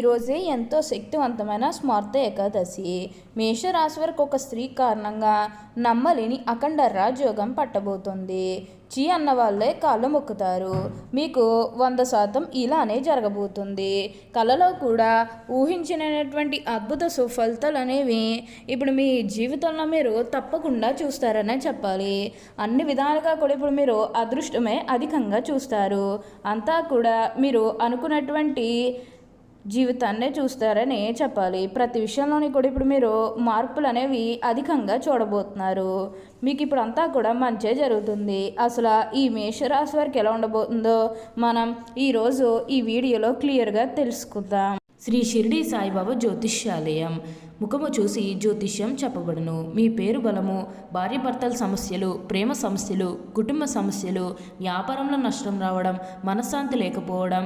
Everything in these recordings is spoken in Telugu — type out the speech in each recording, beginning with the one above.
ఈరోజే ఎంతో శక్తివంతమైన స్మార్త ఏకాదశి. మేషరాశి వరకు ఒక స్త్రీ కారణంగా నమ్మలేని అఖండ రాజయోగం పట్టబోతుంది. చీ అన్న వాళ్ళే కాళ్ళు మొక్కుతారు. మీకు వంద శాతం ఇలానే జరగబోతుంది. కళలో కూడా ఊహించినటువంటి అద్భుత సుఫలితాలు అనేవి ఇప్పుడు మీ జీవితంలో మీరు తప్పకుండా చూస్తారనే చెప్పాలి. అన్ని విధాలుగా కూడా ఇప్పుడు మీరు అదృష్టమే అధికంగా చూస్తారు. అంతా కూడా మీరు అనుకున్నటువంటి జీవితాన్నే చూస్తారని చెప్పాలి. ప్రతి విషయంలోని కూడా ఇప్పుడు మీరు మార్పులు అనేవి అధికంగా చూడబోతున్నారు. మీకు ఇప్పుడు అంతా కూడా మంచే జరుగుతుంది. అసలు ఈ మేషరాశి వారికి ఎలా ఉండబోతుందో మనం ఈరోజు ఈ వీడియోలో క్లియర్గా తెలుసుకుందాం. శ్రీ షిరిడి సాయిబాబా జ్యోతిష్యాలయం. ముఖము చూసి జ్యోతిష్యం చెప్పబడును. మీ పేరు బలము భార్యాభర్తల సమస్యలు ప్రేమ సమస్యలు కుటుంబ సమస్యలు వ్యాపారంలో నష్టం రావడం మనశ్శాంతి లేకపోవడం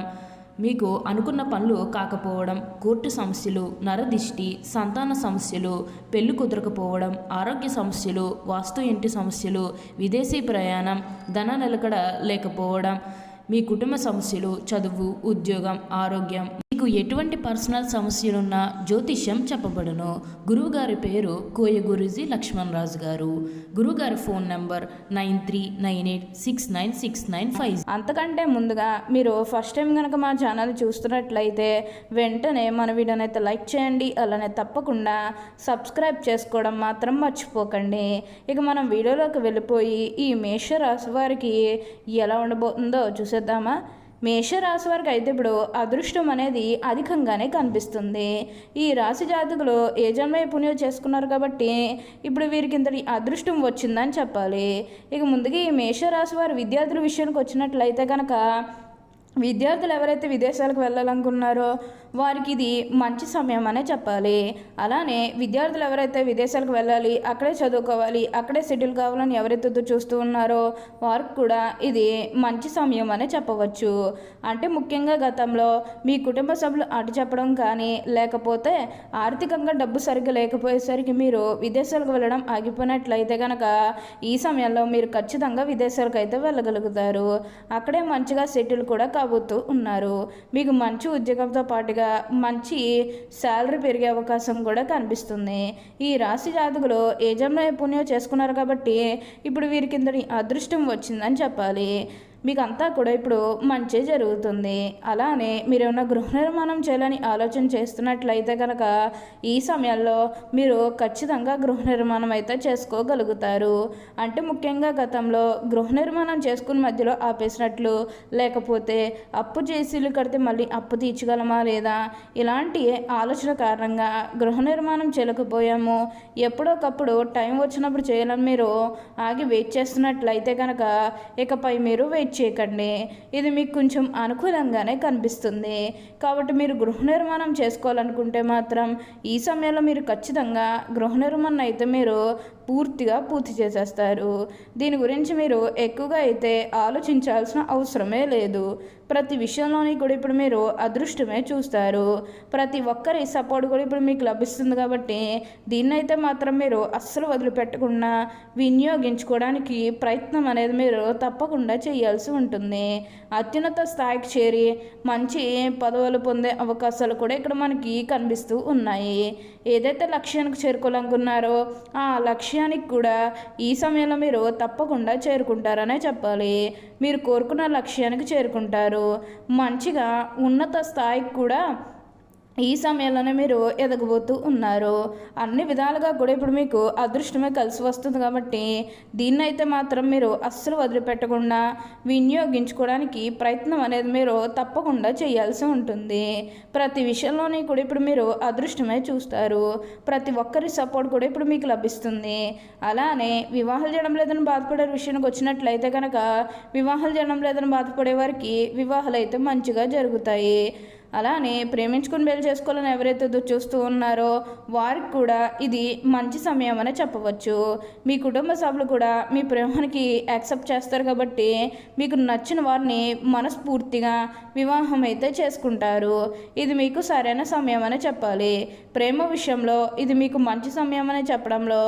మీకు అనుకున్న పనులు కాకపోవడం కోర్టు సమస్యలు నరదిష్టి సంతాన సమస్యలు పెళ్ళి కుదరకపోవడం ఆరోగ్య సమస్యలు వాస్తు ఇంటి సమస్యలు విదేశీ ప్రయాణం ధన నిలకడ లేకపోవడం మీ కుటుంబ సమస్యలు చదువు ఉద్యోగం ఆరోగ్యం మీకు ఎటువంటి పర్సనల్ సమస్యలున్నా జ్యోతిష్యం చెప్పబడును. గురువుగారి పేరు కోయ గురూజీ లక్ష్మణ్ రాజు గారు. గురువుగారి phone number nine three nine eight six nine six nine five. అంతకంటే ముందుగా మీరు ఫస్ట్ టైం కనుక మా ఛానల్ చూస్తున్నట్లయితే వెంటనే మన వీడియోని అయితే లైక్ చేయండి అలానే తప్పకుండా సబ్స్క్రైబ్ చేసుకోవడం మాత్రం మర్చిపోకండి. ఇక మనం వీడియోలోకి వెళ్ళిపోయి ఈ మేష రాశి వారికి ఎలా ఉండబోతుందో చూసేద్దామా? మేషరాశి వారికి అయితే ఇప్పుడు అదృష్టం అనేది అధికంగానే కనిపిస్తుంది. ఈ రాశి జాతకులు ఏ జన్మ పుణ్యం చేసుకున్నారు కాబట్టి ఇప్పుడు వీరికి ఇంతటి అదృష్టం వచ్చిందని చెప్పాలి. ఇక ముందుగా ఈ మేషరాశి వారి విద్యార్థుల విషయానికి వచ్చినట్లయితే కనుక విద్యార్థులు ఎవరైతే విదేశాలకు వెళ్ళాలనుకున్నారో వారికి ఇది మంచి సమయం అనే చెప్పాలి. అలానే విద్యార్థులు ఎవరైతే విదేశాలకు వెళ్ళాలి అక్కడే చదువుకోవాలి అక్కడే సెటిల్ కావాలని ఎవరైతే చూస్తూ ఉన్నారో వారికి కూడా ఇది మంచి సమయం అనే చెప్పవచ్చు. అంటే ముఖ్యంగా గతంలో మీ కుటుంబ సభ్యులు అటు చెప్పడం కానీ లేకపోతే ఆర్థికంగా డబ్బు సరిగ్గా లేకపోయేసరికి మీరు విదేశాలకు వెళ్ళడం ఆగిపోయినట్లయితే కనుక ఈ సమయంలో మీరు ఖచ్చితంగా విదేశాలకు అయితే వెళ్ళగలుగుతారు. అక్కడే మంచిగా సెటిల్ కూడా కాబోతూ ఉన్నారు. మీకు మంచి ఉద్యోగంతో పాటుగా మంచి శాలరీ పెరిగే అవకాశం కూడా కనిపిస్తుంది. ఈ రాశి జాతకులు ఏ పుణ్యం చేసుకున్నారు కాబట్టి ఇప్పుడు వీరికి ఇంతటి అదృష్టం వచ్చిందని చెప్పాలి. మీకు అంతా కూడా ఇప్పుడు మంచి జరుగుతుంది. అలానే మీరు ఏమైనా గృహ నిర్మాణం చేయాలని ఆలోచన చేస్తున్నట్లయితే కనుక ఈ సమయంలో మీరు ఖచ్చితంగా గృహ నిర్మాణం అయితే చేసుకోగలుగుతారు. అంటే ముఖ్యంగా గతంలో గృహ నిర్మాణం చేసుకుని మధ్యలో ఆపేసినట్లు లేకపోతే అప్పు చేసి కడితే మళ్ళీ అప్పు తీర్చగలమా లేదా? ఇలాంటి ఆలోచన కారణంగా గృహ నిర్మాణం చేయలేకపోయాము. ఎప్పుడోకప్పుడు టైం వచ్చినప్పుడు చేయాలని మీరు ఆగి వెయిట్ చేస్తున్నట్లయితే కనుక ఇకపై మీరు వెయిట్ చేయకండి ఇది మీకు కొంచెం అనుకూలంగానే కనిపిస్తుంది. కాబట్టి మీరు గృహ నిర్మాణం చేసుకోవాలనుకుంటే మాత్రం ఈ సమయంలో మీరు ఖచ్చితంగా గృహ నిర్మాణం అయితే మీరు పూర్తిగా పూర్తి చేసేస్తారు. దీని గురించి మీరు ఎక్కువగా అయితే ఆలోచించాల్సిన అవసరమే లేదు. ప్రతి విషయంలోని కూడా ఇప్పుడు మీరు అదృష్టమే చూస్తారు. ప్రతి ఒక్కరి సపోర్ట్ కూడా ఇప్పుడు మీకు లభిస్తుంది కాబట్టి దీన్నైతే మాత్రం మీరు అస్సలు వదిలిపెట్టకుండా వినియోగించుకోవడానికి ప్రయత్నం అనేది మీరు తప్పకుండా చేయాల్సి ఉంటుంది. అత్యున్నత స్థాయికి చేరి మంచి పదవులు పొందే అవకాశాలు కూడా ఇక్కడ మనకి కనిపిస్తూ ఉన్నాయి. ఏదైతే లక్ష్యానికి చేరుకోవాలనుకున్నారో ఆ లక్ష్యానికి కూడా ఈ సమయంలో మీరు తప్పకుండా చేరుకుంటారనే చెప్పాలి. మీరు కోరుకున్న లక్ష్యానికి చేరుకుంటారు. మంచిగా ఉన్నత స్థాయికి కూడా ఈ సమయంలోనే మీరు ఎదగబోతూ ఉన్నారు. అన్ని విధాలుగా కూడా ఇప్పుడు మీకు అదృష్టమే కలిసి వస్తుంది కాబట్టి దీన్నైతే మాత్రం మీరు అస్సలు వదిలిపెట్టకుండా వినియోగించుకోవడానికి ప్రయత్నం అనేది మీరు తప్పకుండా చేయాల్సి ఉంటుంది. ప్రతి విషయంలోని కూడా ఇప్పుడు మీరు అదృష్టమే చూస్తారు. ప్రతి ఒక్కరి సపోర్ట్ కూడా ఇప్పుడు మీకు లభిస్తుంది. అలానే వివాహాలు చేయడం లేదని బాధపడే విషయానికి వచ్చినట్లయితే కనుక వివాహాలు చేయడం లేదని బాధపడే వారికి వివాహాలు అయితే మంచిగా జరుగుతాయి. అలానే ప్రేమించుకుని పెళ్ళి చేసుకోవాలని ఎవరైతే చూస్తూ ఉన్నారో వారికి కూడా ఇది మంచి సమయం అని చెప్పవచ్చు. మీ కుటుంబ సభ్యులు కూడా మీ ప్రేమానికి యాక్సెప్ట్ చేస్తారు కాబట్టి మీకు నచ్చిన వారిని మనస్ఫూర్తిగా వివాహం అయితే చేసుకుంటారు. ఇది మీకు సరైన సమయం అని చెప్పాలి. ప్రేమ విషయంలో ఇది మీకు మంచి సమయం అని చెప్పడంలో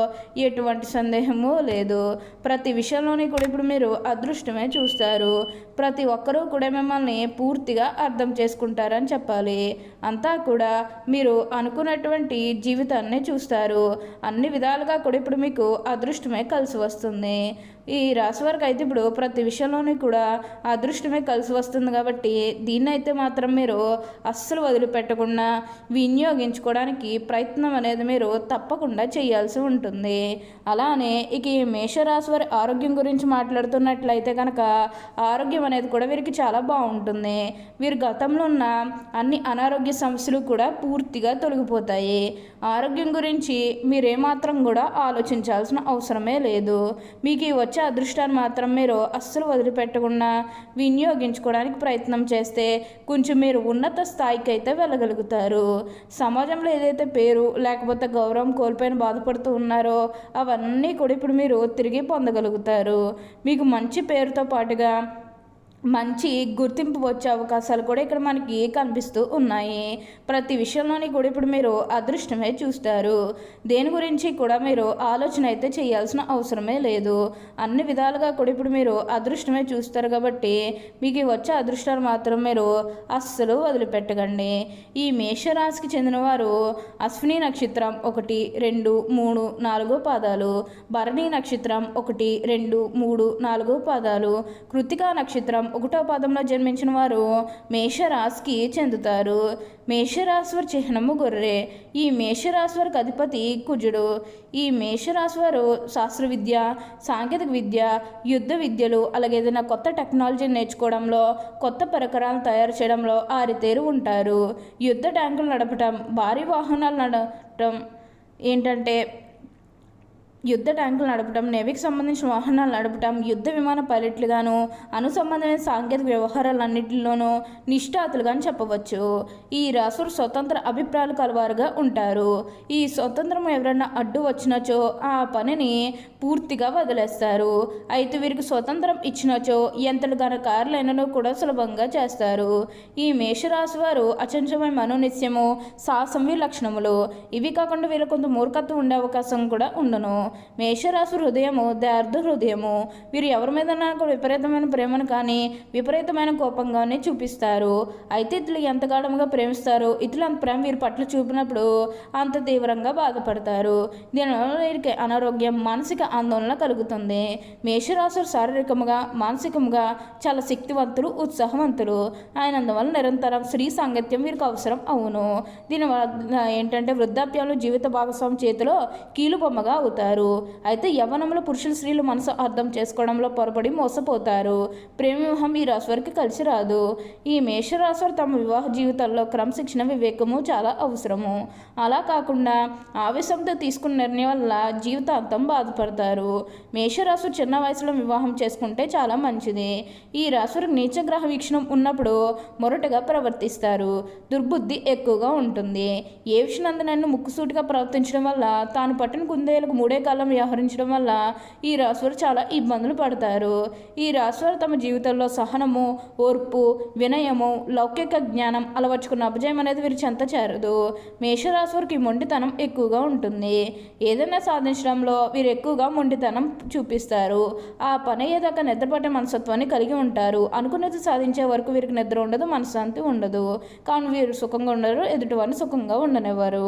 ఎటువంటి సందేహము లేదు. ప్రతి విషయంలోని కూడా ఇప్పుడు మీరు అదృష్టమే చూస్తారు. ప్రతి ఒక్కరూ కూడా మిమ్మల్ని పూర్తిగా అర్థం చేసుకుంటారని చెప్పాలి. అంతా కూడా మీరు అనుకున్నటువంటి జీవితాన్ని చూస్తారు. అన్ని విధాలుగా కూడా ఇప్పుడు మీకు అదృష్టమే కలిసి వస్తుంది. ఈ రాశి వారికి అయితే ఇప్పుడు ప్రతి విషయంలోనూ కూడా అదృష్టమే కలిసి వస్తుంది కాబట్టి దీన్ని అయితే మాత్రం మీరు అస్సలు వదిలిపెట్టకుండా వినియోగించుకోవడానికి ప్రయత్నం అనేది మీరు తప్పకుండా చేయాల్సి ఉంటుంది. అలానే ఇక ఈ మేషరాశి వారి ఆరోగ్యం గురించి మాట్లాడుతున్నట్లయితే కనుక ఆరోగ్యం అనేది కూడా వీరికి చాలా బాగుంటుంది. వీరు గతంలో ఉన్న అన్ని అనారోగ్య సమస్యలు కూడా పూర్తిగా తొలగిపోతాయి. ఆరోగ్యం గురించి మీరేమాత్రం కూడా ఆలోచించాల్సిన అవసరమే లేదు. మీకు ఈ వచ్చే అదృష్టాన్ని మాత్రం మీరు అస్సలు వదిలిపెట్టకుండా వినియోగించుకోవడానికి ప్రయత్నం చేస్తే కొంచెం మీరు ఉన్నత స్థాయికి అయితే వెళ్ళగలుగుతారు. సమాజంలో ఏదైతే పేరు లేకపోతే గౌరవం కోల్పోయిన బాధపడుతూ ఉన్నారో అవన్నీ కూడా ఇప్పుడు మీరు తిరిగి పొందగలుగుతారు. మీకు మంచి పేరుతో పాటుగా మంచి గుర్తింపు వచ్చే అవకాశాలు కూడా ఇక్కడ మనకి కనిపిస్తూ ఉన్నాయి? ప్రతి విషయంలోని కూడా ఇప్పుడు మీరు అదృష్టమే చూస్తారు. దేని గురించి కూడా మీరు ఆలోచన అయితే చేయాల్సిన అవసరమే లేదు. అన్ని విధాలుగా కూడా ఇప్పుడు మీరు అదృష్టమే చూస్తారు కాబట్టి మీకు వచ్చే అదృష్టాలు మాత్రం మీరు అస్సలు వదిలిపెట్టకండి. ఈ మేషరాశికి చెందిన వారు అశ్విని నక్షత్రం ఒకటి రెండు మూడు నాలుగో పాదాలు భరణి నక్షత్రం ఒకటి రెండు మూడు నాలుగో పాదాలు కృతికా నక్షత్రం ఒకటో పాదంలో జన్మించిన వారు మేషరాశికి చెందుతారు. మేషరాశి వారి చిహ్నము గొర్రె. ఈ మేషరాశివారికి అధిపతి కుజుడు. ఈ మేషరాశి వారు శాస్త్ర విద్య సాంకేతిక విద్య యుద్ధ విద్యలు అలాగే ఏదైనా కొత్త టెక్నాలజీని నేర్చుకోవడంలో కొత్త పరికరాలు తయారు చేయడంలో ఆరితేరు ఉంటారు. యుద్ధ ట్యాంకులు నడపటం భారీ వాహనాలు నడపటం ఏంటంటే యుద్ధ ట్యాంకులు నడపడం నేవీకి సంబంధించిన వాహనాలు నడపడం యుద్ధ విమాన పైలట్లుగాను అనుసంబంధమైన సాంకేతిక వ్యవహారాలన్నింటిలోనూ నిష్ఠాతులుగాను చెప్పవచ్చు. ఈ రాసులు స్వతంత్ర అభిప్రాయాలు కలవారుగా ఉంటారు. ఈ స్వతంత్రం ఎవరైనా అడ్డు వచ్చినచో ఆ పనిని పూర్తిగా వదిలేస్తారు. అయితే వీరికి స్వతంత్రం ఇచ్చినచో ఎంతటి ఘన కూడా సులభంగా చేస్తారు. ఈ మేషరాశి వారు అచంచమైన మనోనిత్యము సాహసం లక్షణములు. ఇవి కాకుండా వీళ్ళు కొంత మూర్ఖత్వం ఉండే అవకాశం కూడా ఉండను. మేషరాశి హృదయము దార్ధ హృదయము. వీరు ఎవరి మీద నాకు విపరీతమైన ప్రేమను కానీ విపరీతమైన కోపంగానే చూపిస్తారు. అయితే ఇతరులు ఎంతకాలంగా ప్రేమిస్తారు ఇతరులు అంత ప్రేమ వీరి పట్ల చూపినప్పుడు అంత తీవ్రంగా బాధపడతారు. దీనివల్ల వీరికి అనారోగ్యం మానసిక ఆందోళన కలుగుతుంది. మేషరాశులు శారీరకముగా మానసికంగా చాలా శక్తివంతులు ఉత్సాహవంతులు. ఆయన అందువల్ల నిరంతరం స్త్రీ సాంగత్యం వీరికి అవసరం అవును. దీనివల్ల ఏంటంటే వృద్ధాప్యంలో జీవిత భాగస్వామి చేతిలో కీలుబొమ్మగా అవుతారు. అయితే యవ్వనంలో పురుషులు స్త్రీలు మనసు అర్థం చేసుకోవడంలో పొరపడి మోసపోతారు. ప్రేమ వివాహం ఈ రాశి వారికి కలిసి రాదు. ఈ మేషరాశి వారు తమ వివాహ జీవితాల్లో క్రమశిక్షణ వివేకము చాలా అవసరము. అలా కాకుండా ఆవేశంతో తీసుకున్న నిర్ణయం వల్ల జీవితాంతం బాధపడతారు. మేషరాశి చిన్న వయసులో వివాహం చేసుకుంటే చాలా మంచిది. ఈ రాశివారికి నీచగ్రహ వీక్షణం ఉన్నప్పుడు మొరటగా ప్రవర్తిస్తారు. దుర్బుద్ధి ఎక్కువగా ఉంటుంది. ఏ విషయాన్ని ముక్కుసూటిగా ప్రవర్తించడం వల్ల తాను పట్టిన కుందేలకు మూడే కాలం వ్యవహరించడం వల్ల ఈ రాశివారు చాలా ఇబ్బందులు పడతారు. ఈ రాశివారు తమ జీవితంలో సహనము ఓర్పు వినయము లౌకిక జ్ఞానం అలవర్చుకున్న అపజయం అనేది వీరు చెంత చేరదు. మేషరాశి వారికి మొండితనం ఎక్కువగా ఉంటుంది. ఏదైనా సాధించడంలో వీరు ఎక్కువగా మొండితనం చూపిస్తారు. ఆ పని అయ్యేదాకా నిద్రపట్టే మనస్తత్వాన్ని కలిగి ఉంటారు. అనుకున్నది సాధించే వరకు వీరికి నిద్ర ఉండదు మనశ్శాంతి ఉండదు. కానీ వీరు సుఖంగా ఉండరు ఎదుటివారిని సుఖంగా ఉండనివ్వరు.